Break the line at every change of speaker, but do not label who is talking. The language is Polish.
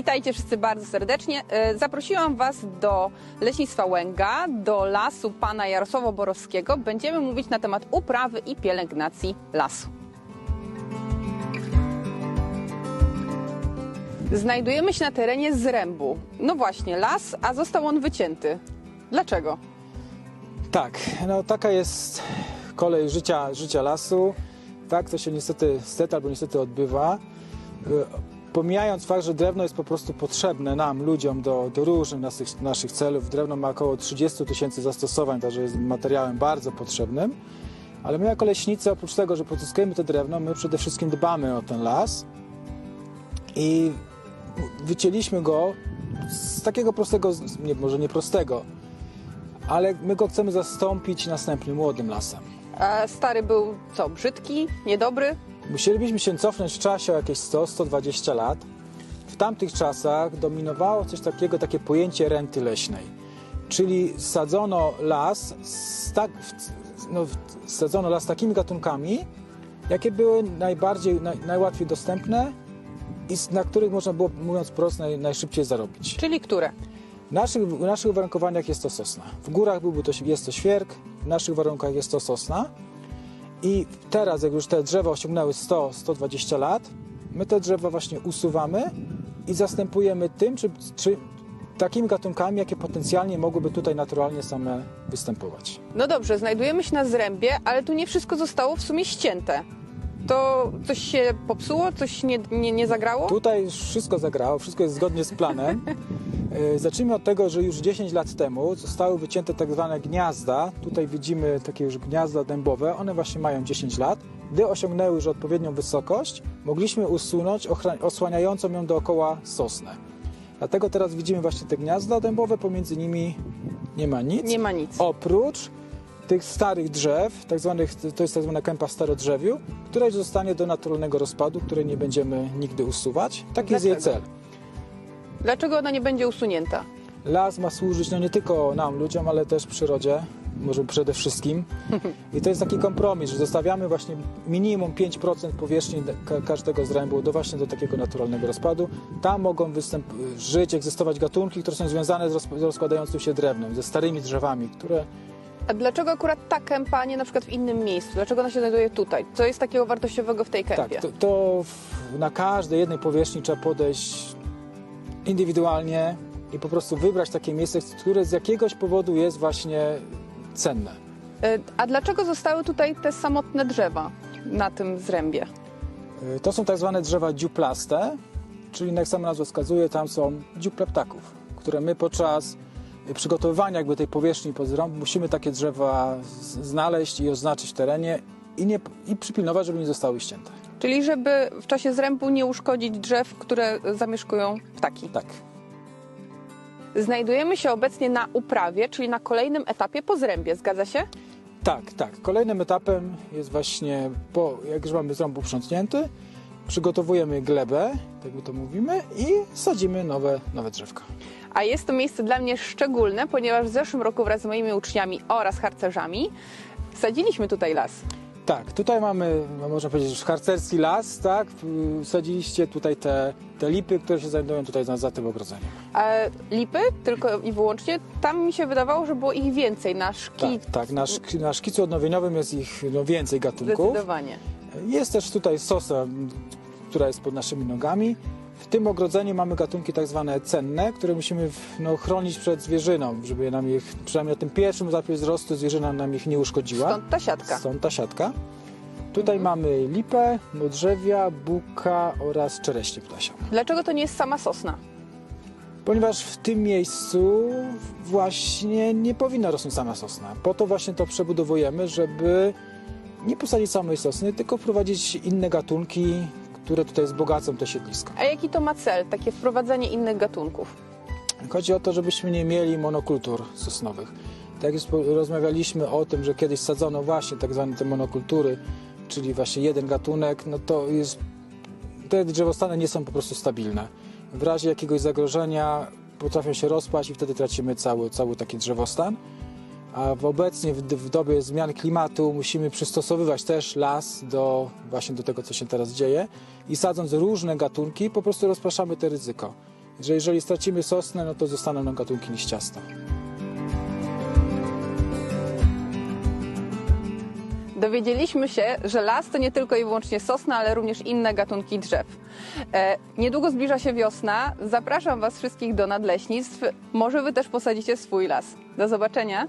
Witajcie wszyscy bardzo serdecznie. E, Zaprosiłam Was do Leśnictwa Łęga, do lasu pana Jarosława Borowskiego. Będziemy mówić na temat uprawy i pielęgnacji lasu. Znajdujemy się na terenie Zrębu. No właśnie, las, a został on wycięty. Dlaczego?
Tak, no taka jest kolej życia, życia lasu. Tak to się niestety, stety albo niestety odbywa. Pomijając fakt, że drewno jest po prostu potrzebne nam, ludziom, do, do różnych naszych, naszych celów. Drewno ma około 30 tysięcy zastosowań, także jest materiałem bardzo potrzebnym. Ale my jako leśnicy, oprócz tego, że pozyskujemy to drewno, my przede wszystkim dbamy o ten las i wycięliśmy go z takiego prostego, nie, może nie prostego, ale my go chcemy zastąpić następnym młodym lasem.
A stary był co, brzydki, niedobry?
Musielibyśmy się cofnąć w czasie o jakieś 100-120 lat. W tamtych czasach dominowało coś takiego, takie pojęcie renty leśnej. Czyli sadzono las tak, no, sadzono las takimi gatunkami, jakie były najbardziej, naj, najłatwiej dostępne i na których można było, mówiąc prosto, naj, najszybciej zarobić.
Czyli które?
W naszych, w naszych uwarunkowaniach jest to sosna. W górach byłby to, jest to świerk, w naszych warunkach jest to sosna. I teraz, jak już te drzewa osiągnęły 100-120 lat, my te drzewa właśnie usuwamy i zastępujemy tym, czy, czy takimi gatunkami, jakie potencjalnie mogłyby tutaj naturalnie same występować.
No dobrze, znajdujemy się na Zrębie, ale tu nie wszystko zostało w sumie ścięte. To coś się popsuło, coś nie, nie, nie zagrało?
Tutaj wszystko zagrało, wszystko jest zgodnie z planem. E, Zacznijmy od tego, że już 10 lat temu zostały wycięte tak zwane gniazda. Tutaj widzimy takie już gniazda dębowe, one właśnie mają 10 lat. Gdy osiągnęły już odpowiednią wysokość, mogliśmy usunąć osłaniającą ją dookoła sosnę. Dlatego teraz widzimy właśnie te gniazda dębowe, pomiędzy nimi nie ma nic.
Nie ma nic.
Oprócz tych starych drzew, tak zwanych, to jest tak zwana kępa starodrzewiu, która już zostanie do naturalnego rozpadu, której nie będziemy nigdy usuwać. Taki jest jej
Dlaczego?
cel.
Dlaczego ona nie będzie usunięta?
Las ma służyć no nie tylko nam, ludziom, ale też przyrodzie, może przede wszystkim. I to jest taki kompromis, że zostawiamy właśnie minimum 5% powierzchni ka- każdego zrębu do właśnie do takiego naturalnego rozpadu. Tam mogą żyć, egzystować gatunki, które są związane z, rozp- z rozkładającym się drewnem, ze starymi drzewami, które
A dlaczego akurat ta kępa, a nie na przykład w innym miejscu? Dlaczego ona się znajduje tutaj? Co jest takiego wartościowego w tej kępie?
Tak, to, to w, na każdej jednej powierzchni trzeba podejść indywidualnie i po prostu wybrać takie miejsce, które z jakiegoś powodu jest właśnie cenne.
E, A dlaczego zostały tutaj te samotne drzewa na tym zrębie?
Y, To są tak zwane drzewa dziuplaste, czyli jak sama nazwa wskazuje, tam są dziuple ptaków, które my podczas przygotowywania jakby tej powierzchni pod zrąb musimy takie drzewa znaleźć i oznaczyć w terenie i, nie, i przypilnować, żeby nie zostały ścięte.
Czyli żeby w czasie zrębu nie uszkodzić drzew, które zamieszkują ptaki.
Tak.
Znajdujemy się obecnie na uprawie, czyli na kolejnym etapie po zrębie, zgadza się?
Tak, tak. Kolejnym etapem jest właśnie, po, jak już mamy ząb uprzątnięty, przygotowujemy glebę, tak my to mówimy, i sadzimy nowe, nowe drzewka.
A jest to miejsce dla mnie szczególne, ponieważ w zeszłym roku wraz z moimi uczniami oraz harcerzami sadziliśmy tutaj las.
Tak, tutaj mamy, no można powiedzieć, już harcerski las, tak? Sadziliście tutaj te, te lipy, które się znajdują tutaj za, za tym ogrodzeniem.
A lipy tylko i wyłącznie, tam mi się wydawało, że było ich więcej na szki.
Tak, tak. Na, szk- na szkicu odnowieniowym jest ich no, więcej gatunków.
Zdecydowanie.
Jest też tutaj sosa, która jest pod naszymi nogami. W tym ogrodzeniu mamy gatunki tak zwane cenne, które musimy no, chronić przed zwierzyną, żeby nam ich, przynajmniej na tym pierwszym etapie wzrostu zwierzyna nam ich nie uszkodziła.
Stąd ta siatka.
Stąd ta siatka. Tutaj mamy lipę, modrzewia, buka oraz czereśnie ptasią.
Dlaczego to nie jest sama sosna?
Ponieważ w tym miejscu właśnie nie powinna rosnąć sama sosna. Po to właśnie to przebudowujemy, żeby nie posadzić samej sosny, tylko wprowadzić inne gatunki, które tutaj wzbogacą te siedliska.
A jaki to ma cel, takie wprowadzenie innych gatunków?
Chodzi o to, żebyśmy nie mieli monokultur sosnowych. Tak jak rozmawialiśmy o tym, że kiedyś sadzono właśnie tak zwane te monokultury, czyli właśnie jeden gatunek, no to jest, te drzewostany nie są po prostu stabilne. W razie jakiegoś zagrożenia potrafią się rozpaść i wtedy tracimy cały, cały taki drzewostan. A obecnie w, w dobie zmian klimatu musimy przystosowywać też las do właśnie do tego, co się teraz dzieje i sadząc różne gatunki, po prostu rozpraszamy to ryzyko. Że jeżeli stracimy sosnę, no to zostaną nam gatunki liściaste.
Dowiedzieliśmy się, że las to nie tylko i wyłącznie sosna, ale również inne gatunki drzew. E, niedługo zbliża się wiosna. Zapraszam Was wszystkich do nadleśnictw. Może Wy też posadzicie swój las. Do zobaczenia.